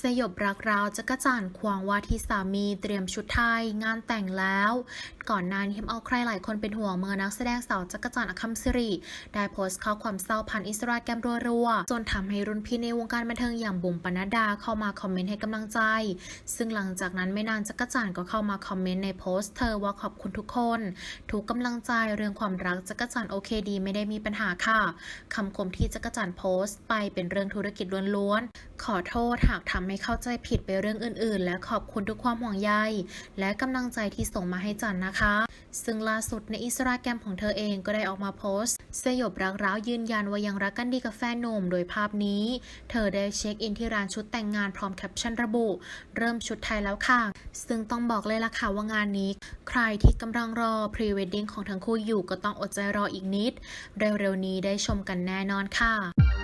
สยบรักราวจักรจันควงว่าที่สามีเตรียมชุดไทยงานแต่งแล้ว ก่อนหน้านี้ทำเอาใครหลายคนเป็นห่วงเมื่อนักแสดงสาวจักรจันทร์อคัมซิริได้โพสต์ข้อความเศร้าผ่านอินสตาแกรมรัวๆจนทำให้รุ่นพี่ในวงการบันเทิงอย่างบุ๋มปนัดดาเข้ามาคอมเมนต์ให้กำลังใจ ซึ่งหลังจากนั้นไม่นานจักรจันทร์ก็เข้ามาคอมเมนต์ในโพสต์เธอว่าขอบคุณทุกคนทุกกำลังใจเรื่องความรักจักรจันทร์โอเคดี ไม่ได้มีปัญหาค่ะคำคมที่จักรจันทร์โพสต์ ไปเป็นเรื่องธุรกิจล้วนๆขอโทษหากทำให้เข้าใจผิดไปเรื่องอื่น ๆ และขอบคุณทุกความห่วงใยและกำลังใจที่ส่งมาให้จันนะคะ ซึ่งล่าสุดในอินสตาแกรมของเธอเองก็ได้ออกมาโพสต์ สยบรักร้าวยืนยันว่ายังรักกันดีกับแฟนหนุ่มโดยภาพนี้ เธอได้เช็คอินที่ร้านชุดแต่งงานพร้อมแคปชั่นระบุ เริ่มชุดไทยแล้วค่ะ ซึ่งต้องบอกเลยล่ะค่ะว่างานนี้ ใครที่กำลังรอพรีเวดดิ้งของทั้งคู่อยู่ก็ต้องอดใจรออีกนิด เร็วๆนี้ได้ชมกันแน่นอนค่ะ